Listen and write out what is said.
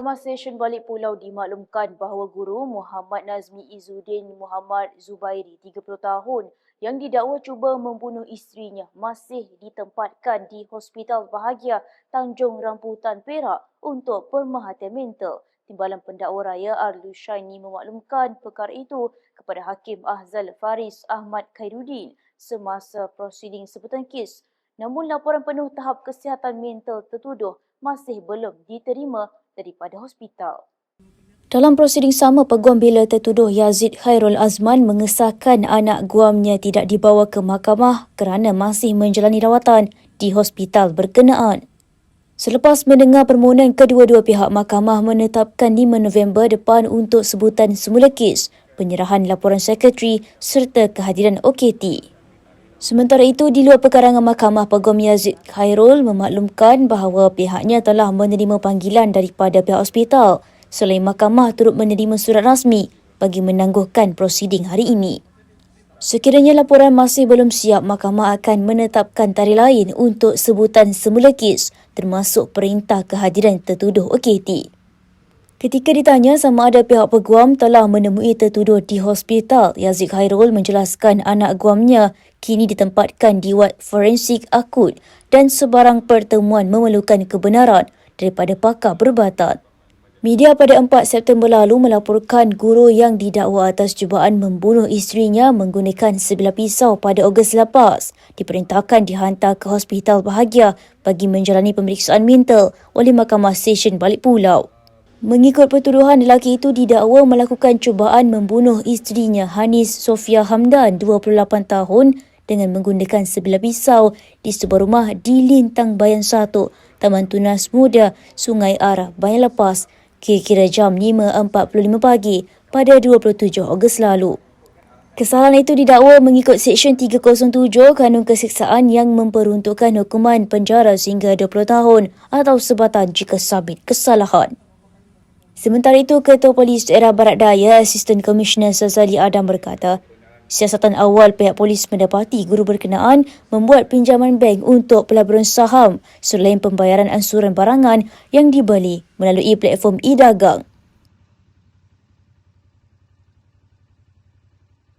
Mahkamah Session Balik Pulau dimaklumkan bahawa guru Muhammad Nazmi Izzuddin Muhammad Zubairi 30 tahun yang didakwa cuba membunuh isterinya masih ditempatkan di Hospital Bahagia Tanjung Rambutan Perak untuk pemerhatian mental. Timbalan pendakwa raya Arlu Shaini memaklumkan perkara itu kepada Hakim Ahzal Faris Ahmad Khairuddin semasa prosiding sebutan kes. Namun laporan penuh tahap kesihatan mental tertuduh masih belum diterima daripada hospital. Dalam prosiding sama, peguam bela tertuduh Yazid Khairul Azman mengesahkan anak guamnya tidak dibawa ke mahkamah kerana masih menjalani rawatan di hospital berkenaan. Selepas mendengar permohonan kedua-dua pihak, mahkamah menetapkan 5 November depan untuk sebutan semula kes, penyerahan laporan sekretari serta kehadiran OKT. Sementara itu, di luar perkarangan mahkamah, Peguam Yazid Khairul memaklumkan bahawa pihaknya telah menerima panggilan daripada pihak hospital selain mahkamah turut menerima surat rasmi bagi menangguhkan prosiding hari ini. Sekiranya laporan masih belum siap, mahkamah akan menetapkan tarikh lain untuk sebutan semula kes termasuk perintah kehadiran tertuduh OKT. Ketika ditanya sama ada pihak peguam telah menemui tertuduh di hospital, Yazid Khairul menjelaskan anak guamnya kini ditempatkan di wad forensik akut dan sebarang pertemuan memerlukan kebenaran daripada pakar berbatan. Media pada 4 September lalu melaporkan guru yang didakwa atas cubaan membunuh isterinya menggunakan sebilah pisau pada Ogos lepas diperintahkan dihantar ke Hospital Bahagia bagi menjalani pemeriksaan mental oleh Mahkamah Session Balik Pulau. Mengikut pertuduhan, lelaki itu didakwa melakukan cubaan membunuh isterinya Hanis Sofia Hamdan, 28 tahun dengan menggunakan sebilah pisau di sebuah rumah di Lintang Bayan 1, Taman Tunas Muda, Sungai Arah, Bayan Lepas, kira-kira jam 5.45 pagi pada 27 Ogos lalu. Kesalahan itu didakwa mengikut Seksyen 307 Kanun Keseksaan yang memperuntukkan hukuman penjara sehingga 20 tahun atau sebatan jika sabit kesalahan. Sementara itu, Ketua Polis Daerah Barat Daya, Asisten Komisioner Sazali Adam berkata, siasatan awal pihak polis mendapati guru berkenaan membuat pinjaman bank untuk pelaburan saham selain pembayaran ansuran barangan yang dibeli melalui platform e-dagang.